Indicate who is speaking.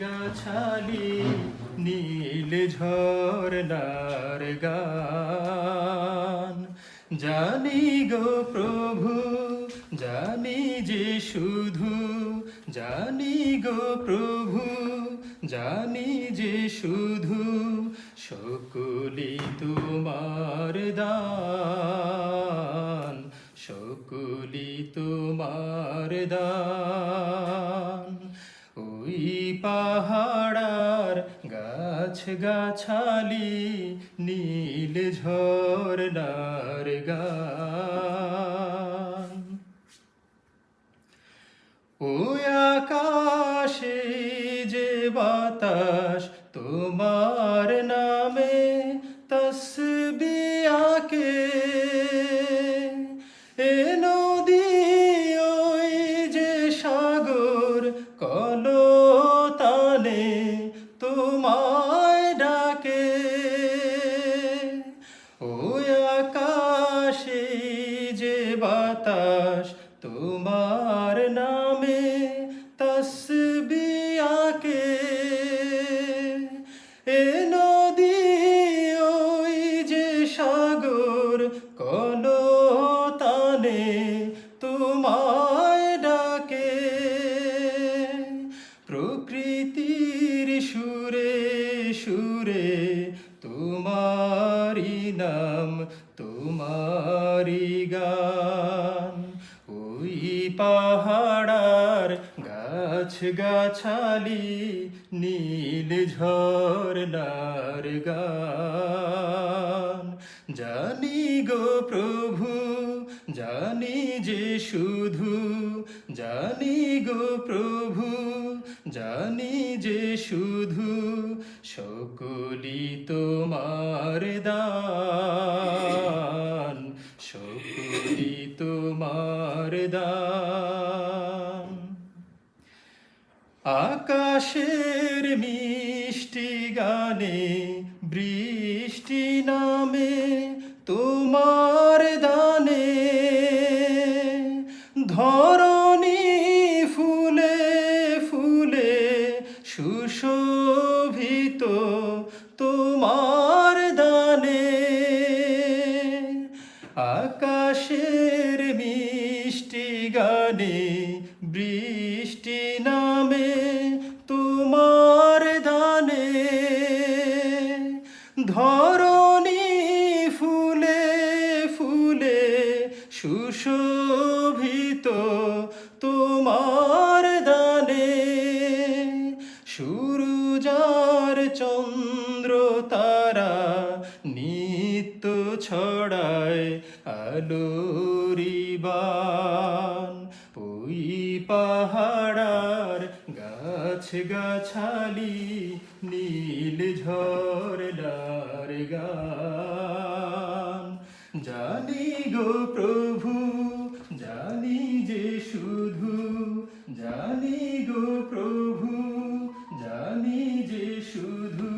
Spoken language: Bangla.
Speaker 1: গাছালি, নীল ঝরনার গান। জানি গো প্রভু, জানি যে শুধু, জানি গো প্রভু, জানি যে শুধু সকলি তোমার দান সকলি তোমার দান। পাহাড়ার গাছ গাছালি নীল ঝরনার গান। ওই আকাশে যে বাতাস তোমার কলতানে তোমায় ডাকে। ওই আকাশে যে বাতাস তোমার নামে তসবিয়াকে এ নদী ওই যে সাগর কলতানে সুরে তোমারি নাম তোমারি গান। ওই পাহাড়ার গাছ গাছালি নীল ঝরনার গান। জানি গো প্রভু, জানি যে শুধু, জানি গো প্রভু, জানি যে শুধু সকলি তোমার দান সকলি তোমার দান। আকাশের মিষ্টি গানে, বৃষ্টি নামে তোমার দানে। ধরণী ফুলে ফুলে সুশোভিত তোমার দানে। আকাশের মিষ্টি গানে, বৃষ্টি নামে তোমার দানে। ধরণী ফুলে ফুলে সুশোভিত তোমার ছড়ায় আলোরিবান ওই পাহাড়ার গাছ গাছালি, নীল ঝরনার গান। জানি গো প্রভু, জানি যে শুধু, জানি গো প্রভু, জানি যে শুধু